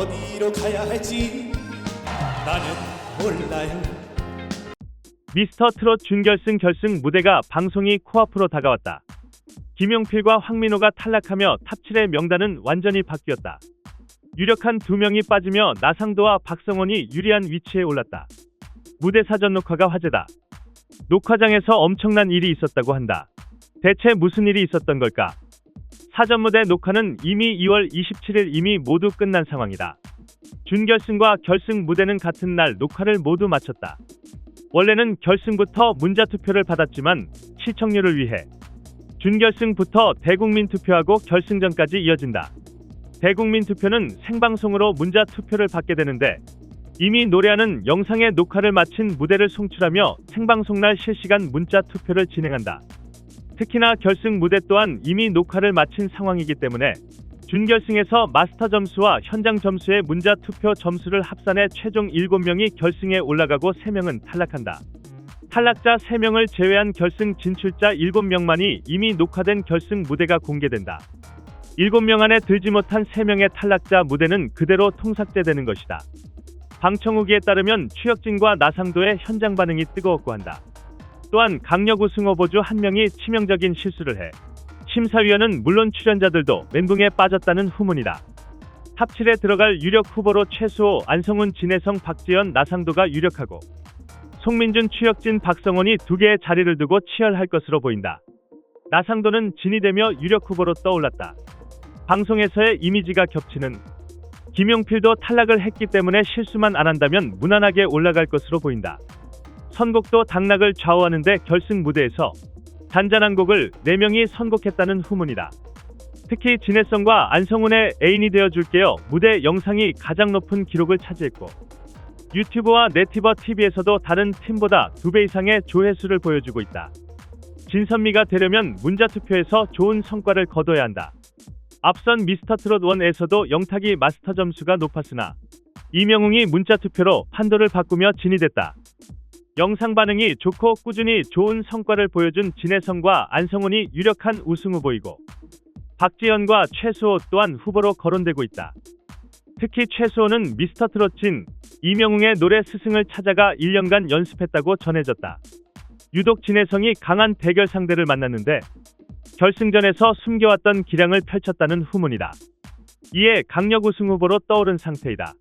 어디로 가야 할지 나는 몰라요 미스터 트롯 준결승 결승 무대가 방송이 코앞으로 다가왔다. 김용필과 황민호가 탈락하며 탑7의 명단은 완전히 바뀌었다. 유력한 두 명이 빠지며 나상도와 박성원이 유리한 위치에 올랐다. 무대 사전 녹화가 화제다. 녹화장에서 엄청난 일이 있었다고 한다. 대체 무슨 일이 있었던 걸까? 사전 무대 녹화는 이미 2월 27일 이미 모두 끝난 상황이다. 준결승과 결승 무대는 같은 날 녹화를 모두 마쳤다. 원래는 결승부터 문자 투표를 받았지만 시청률을 위해 준결승부터 대국민 투표하고 결승전까지 이어진다. 대국민 투표는 생방송으로 문자 투표를 받게 되는데 이미 노래하는 영상의 녹화를 마친 무대를 송출하며 생방송 날 실시간 문자 투표를 진행한다. 특히나 결승 무대 또한 이미 녹화를 마친 상황이기 때문에 준결승에서 마스터 점수와 현장 점수의 문자 투표 점수를 합산해 최종 7명이 결승에 올라가고 3명은 탈락한다. 탈락자 3명을 제외한 결승 진출자 7명만이 이미 녹화된 결승 무대가 공개된다. 7명 안에 들지 못한 3명의 탈락자 무대는 그대로 통삭제되는 것이다. 방청후기에 따르면 추혁진과 나상도의 현장 반응이 뜨거웠고 한다. 또한 강력 우승 후보주 한 명이 치명적인 실수를 해 심사위원은 물론 출연자들도 멘붕에 빠졌다는 후문이다. 탑7에 들어갈 유력 후보로 최수호, 안성훈, 진혜성, 박지연, 나상도가 유력하고 송민준, 추혁진, 박성원이 두 개의 자리를 두고 치열할 것으로 보인다. 나상도는 진이 되며 유력 후보로 떠올랐다. 방송에서의 이미지가 겹치는 김용필도 탈락을 했기 때문에 실수만 안 한다면 무난하게 올라갈 것으로 보인다. 선곡도 당락을 좌우하는데 결승 무대에서 잔잔한 곡을 4명이 선곡했다는 후문이다. 특히 진혜성과 안성훈의 애인이 되어줄게요 무대 영상이 가장 높은 기록을 차지했고 유튜브와 네티버 TV에서도 다른 팀보다 2배 이상의 조회수를 보여주고 있다. 진선미가 되려면 문자 투표에서 좋은 성과를 거둬야 한다. 앞선 미스터 트롯 1에서도 영탁이 마스터 점수가 높았으나 이명웅이 문자 투표로 판도를 바꾸며 진이 됐다. 영상 반응이 좋고 꾸준히 좋은 성과를 보여준 진혜성과 안성훈이 유력한 우승 후보이고 박지연과 최수호 또한 후보로 거론되고 있다. 특히 최수호는 미스터 트롯 진 이명웅의 노래 스승을 찾아가 1년간 연습했다고 전해졌다. 유독 진혜성이 강한 대결 상대를 만났는데 결승전에서 숨겨왔던 기량을 펼쳤다는 후문이다. 이에 강력 우승 후보로 떠오른 상태이다.